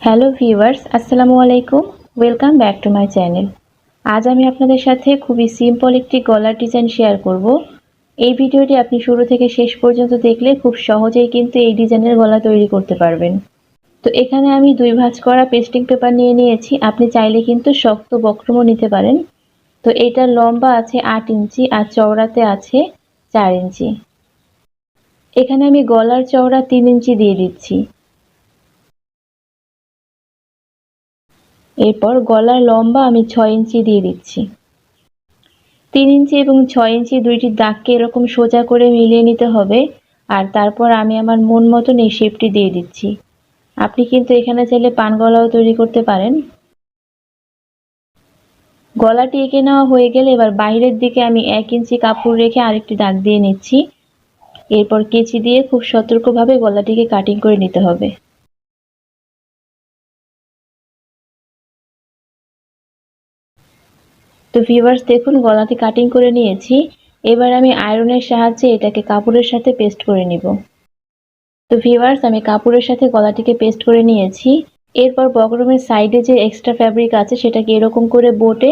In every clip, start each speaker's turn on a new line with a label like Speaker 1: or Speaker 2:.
Speaker 1: Hello viewers, আসসালামু আলাইকুম। Welcome back to my channel আজ আমি আপনাদের সাথে খুবই সিম্পল একটি গলার ডিজাইন শেয়ার করব। এই ভিডিওটি আপনি শুরু থেকে শেষ পর্যন্ত দেখলে খুব সহজেই কিন্তু এই ডিজাইনের গলা তৈরি করতে পারবেন। তো এখানে আমি দুই ভাঁজ করা পেস্টিং পেপার নিয়ে নিয়েছি। আপনি চাইলে কিন্তু শক্ত বক্রমও নিতে পারেন। তো এটা লম্বা আছে আট ইঞ্চি আর চওড়াতে আছে চার ইঞ্চি। এখানে আমি গলার চওড়া তিন ইঞ্চি দিয়ে দিচ্ছি। এরপর গলার লম্বা আমি ছয় ইঞ্চি দিয়ে দিচ্ছি। তিন ইঞ্চি এবং ছয় ইঞ্চি দুইটি দাগকে এরকম সোজা করে মিলিয়ে নিতে হবে আর তারপর আমি আমার মন মতন এই শেপটি দিয়ে দিচ্ছি। আপনি কিন্তু এখানে চাইলে পান গলাও তৈরি করতে পারেন। গলাটি এঁকে নেওয়া হয়ে গেলে এবার বাইরের দিকে আমি এক ইঞ্চি কাপড় রেখে আরেকটি দাগ দিয়ে নিচ্ছি। এরপর কেচি দিয়ে খুব সতর্কভাবে গলাটিকে কাটিং করে নিতে হবে। তো ভিউয়ার্স দেখুন, গলাতে কাটিং করে নিয়েছি। এবার আমি আয়রনের সাহায্যে এটাকে কাপড়ের সাথে পেস্ট করে নিব। তো ভিউয়ার্স আমি কাপড়ের সাথে গলাটিকে পেস্ট করে নিয়েছি। এরপর বকরমের সাইডে যে এক্সট্রা ফ্যাব্রিক আছে, সেটাকে এরকম করে বোটে,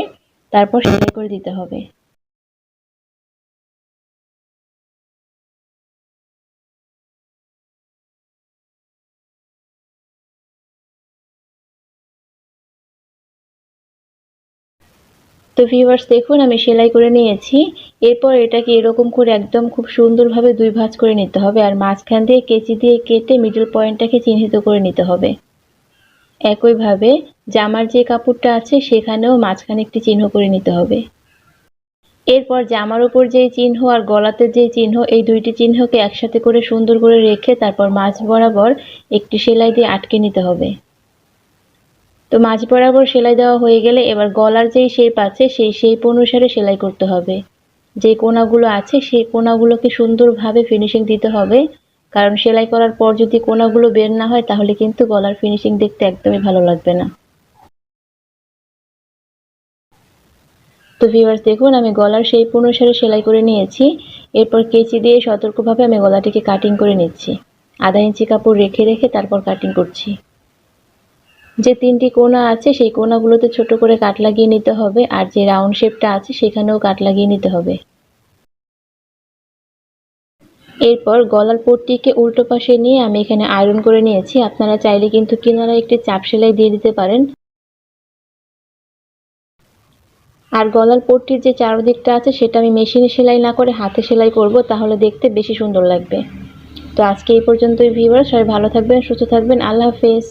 Speaker 1: তারপর সেলাই করে দিতে হবে। তো ভিউয়ার্স দেখুন, আমি সেলাই করে নিয়েছি। এরপর এটাকে এরকম করে একদম খুব সুন্দরভাবে দুই ভাঁজ করে নিতে হবে আর মাঝখান দিয়ে কেচি দিয়ে কেটে মিডল পয়েন্টটাকে চিহ্নিত করে নিতে হবে। একইভাবে জামার যে কাপড়টা আছে, সেখানেও মাঝখানে একটি চিহ্ন করে নিতে হবে। এরপর জামার উপর যে চিহ্ন আর গলাতে যে চিহ্ন, এই দুইটি চিহ্নকে একসাথে করে সুন্দর করে রেখে তারপর মাঝ বরাবর একটি সেলাই দিয়ে আটকে নিতে হবে। তো মাঝ বরাবর সেলাই দেওয়া হয়ে গেলে এবার গলার যেই শেপ আছে, সেই শেপ অনুসারে সেলাই করতে হবে। যে কোনাগুলো আছে, সেই কোনাগুলোকে সুন্দরভাবে ফিনিশিং দিতে হবে। কারণ সেলাই করার পর যদি কোনাগুলো বের না হয়, তাহলে কিন্তু গলার ফিনিশিং দেখতে একদমই ভালো লাগবে না। তো ভিউয়ার্স দেখুন, আমি গলার শেপ অনুসারে সেলাই করে নিয়েছি। এরপর কেচি দিয়ে সতর্কভাবে আমি গলাটিকে কাটিং করে নিচ্ছি। আধা ইঞ্চি কাপড় রেখে রেখে তারপর কাটিং করছি। যে তিনটি কোনা আছে, সেই কোনাগুলোতে ছোট করে কাট লাগিয়ে নিতে হবে, আর যে রাউন্ড শেপটা আছে, সেখানেও কাট লাগিয়ে নিতে হবে। এরপর গলার পট্টিকে উল্টো পাশে নিয়ে আমি এখানে আয়রন করে নিয়েছি। আপনারা চাইলে কিন্তু কিনারা একটি চাপ সেলাই দিয়ে দিতে পারেন। আর গলার পট্টির যে চারদিকটা আছে, সেটা আমি মেশিনে সেলাই না করে হাতে সেলাই করব, তাহলে দেখতে বেশি সুন্দর লাগবে। তো আজকে এই পর্যন্তই ভিউয়ার সবাই ভালো থাকবেন, সুস্থ থাকবেন। আল্লাহ হাফেজ।